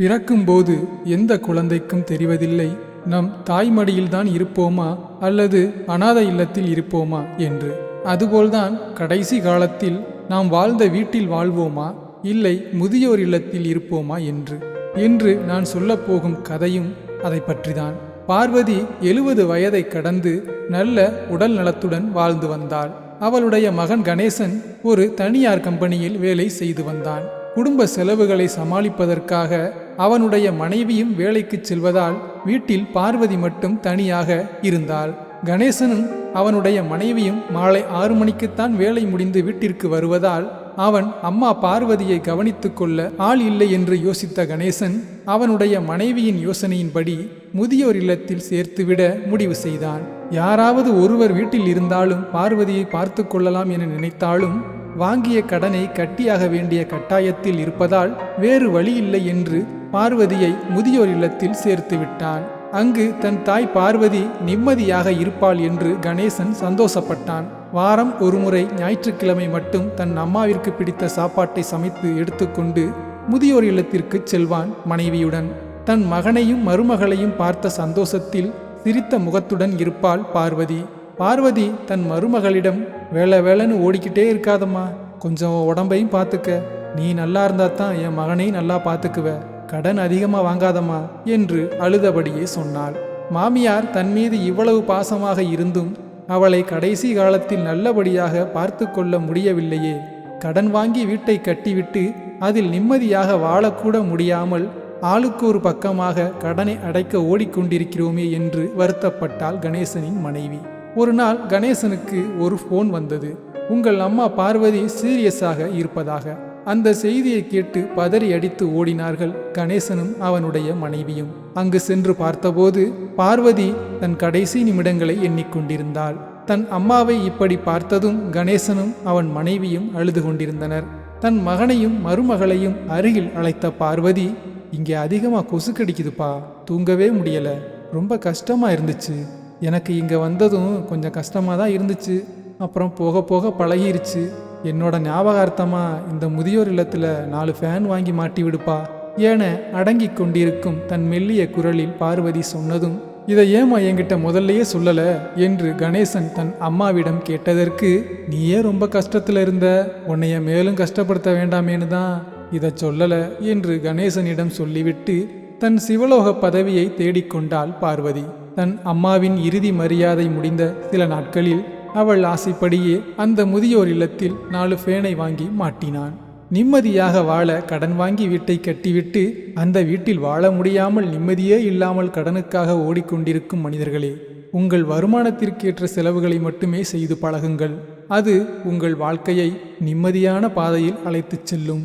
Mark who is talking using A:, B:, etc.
A: பிறக்கும்போது எந்த குழந்தைக்கும் தெரிவதில்லை. நம் தாய்மடியில்தான் இருப்போமா? அல்லது அனாதை இல்லத்தில் இருப்போமா? என்று. அதுபோல்தான் கடைசி காலத்தில் நாம் வாழ்ந்த வீட்டில் வாழ்வோமா? இல்லை முதியோர் இல்லத்தில் இருப்போமா? என்று. என்று நான் சொல்லப்போகும் கதையும் அதை பற்றிதான். பார்வதி எழுபது வயதை கடந்து நல்ல உடல் நலத்துடன் வாழ்ந்து வந்தாள். அவளுடைய மகன் கணேசன் ஒரு தனியார் கம்பெனியில் வேலை செய்து வந்தான். குடும்ப செலவுகளை சமாளிப்பதற்காக அவனுடைய மனைவியும் வேலைக்கு செல்வதால் வீட்டில் பார்வதி மட்டும் தனியாக இருந்தாள். கணேசனும் அவனுடைய மனைவியும் மாலை ஆறு மணிக்குத்தான் வேலை முடிந்து வீட்டிற்கு வருவதால் அவன் அம்மா பார்வதியை கவனித்துக் கொள்ள ஆள் இல்லை என்று யோசித்த கணேசன் அவனுடைய மனைவியின் யோசனையின்படி முதியோர் இல்லத்தில் சேர்த்துவிட முடிவு செய்தான். யாராவது ஒருவர் வீட்டில் இருந்தாலும் பார்வதியை பார்த்து கொள்ளலாம் என நினைத்தாலும் வாங்கிய கடனை கட்டியாக வேண்டிய கட்டாயத்தில் இருப்பதால் வேறு வழியில்லை என்று பார்வதியை முதியோர் இல்லத்தில் சேர்த்துவிட்டாள் அங்கு தன் தாய் பார்வதி நிம்மதியாக இருப்பாள் என்று கணேசன் சந்தோஷப்பட்டான். வாரம் ஒருமுறை ஞாயிற்றுக்கிழமை மட்டும் தன் அம்மாவிற்கு பிடித்த சாப்பாட்டை சமைத்து எடுத்துக்கொண்டு முதியோர் இல்லத்திற்கு செல்வான் மனைவியுடன். தன் மகனையும் மருமகளையும் பார்த்த சந்தோஷத்தில் சிரித்த முகத்துடன் இருப்பாள் பார்வதி. பார்வதி தன் மருமகளிடம் வேலை வேலைன்னு ஓடிக்கிட்டே இருக்காதம்மா. கொஞ்சம் உடம்பையும் பார்த்துக்க. நீ நல்லா இருந்தா தான் என் மகனையும் நல்லா பார்த்துக்குவ. கடன் அதிகமாக வாங்காதம்மா என்று அழுதபடியே சொன்னாள். மாமியார் தன் மீது இவ்வளவு பாசமாக இருந்தும் அவளை கடைசி காலத்தில் நல்லபடியாக பார்த்து கொள்ள முடியவில்லையே. கடன் வாங்கி வீட்டை கட்டிவிட்டு அதில் நிம்மதியாக வாழக்கூட முடியாமல் ஆளுக்கு ஒரு பக்கமாக கடனை அடைக்க ஓடிக்கொண்டிருக்கிறோமே என்று வருத்தப்பட்டாள் கணேசனின் மனைவி. ஒரு நாள் கணேசனுக்கு ஒரு ஃபோன் வந்தது. உங்கள் அம்மா பார்வதி சீரியஸாக இருப்பதாக. அந்த செய்தியை கேட்டு பதறி அடித்து ஓடினார்கள் கணேசனும் அவனுடைய மனைவியும். அங்கு சென்று பார்த்தபோது பார்வதி தன் கடைசி நிமிடங்களை எண்ணிக்கொண்டிருந்தாள். தன் அம்மாவை இப்படி பார்த்ததும் கணேசனும் அவன் மனைவியும் அழுது கொண்டிருந்தனர். தன் மகனையும் மருமகளையும் அருகில் அழைத்த பார்வதி இங்கே அதிகமாக கொசு கடிக்குதுப்பா தூங்கவே முடியல ரொம்ப கஷ்டமா இருந்துச்சு. எனக்கு இங்கே வந்ததும் கொஞ்சம் கஷ்டமாக தான் இருந்துச்சு. அப்புறம் போக போக பழகிருச்சு. என்னோட ஞாபகார்த்தமாக இந்த முதியோர் இல்லத்தில் நாலு ஃபேன் வாங்கி மாட்டி விடுப்பா. என அடங்கி கொண்டிருக்கும் தன் மெல்லிய குரலில் பார்வதி சொன்னதும் இதை ஏமா என்கிட்ட முதல்லையே சொல்லல? என்று கணேசன் தன் அம்மாவிடம் கேட்டதற்கு நீயே ரொம்ப கஷ்டத்தில் இருந்த உன்னைய மேலும் கஷ்டப்படுத்த வேண்டாமேனு தான் இதை சொல்லல என்று கணேசனிடம் சொல்லிவிட்டு தன் சிவலோக பதவியை தேடிக்கொண்டாள் பார்வதி. தன் அம்மாவின் இறுதி மரியாதை முடிந்த சில நாட்களில் அவள் ஆசைப்படியே அந்த முதியோர் இல்லத்தில் நாலு ஃபேனை வாங்கி மாட்டினான். நிம்மதியாக வாழ கடன் வாங்கி வீட்டை கட்டிவிட்டு அந்த வீட்டில் வாழ முடியாமல் நிம்மதியே இல்லாமல் கடனுக்காக ஓடிக்கொண்டிருக்கும் மனிதர்களே உங்கள் வருமானத்திற்கேற்ற செலவுகளை மட்டுமே செய்து பழகுங்கள். அது உங்கள் வாழ்க்கையை நிம்மதியான பாதையில் அழைத்துச் செல்லும்.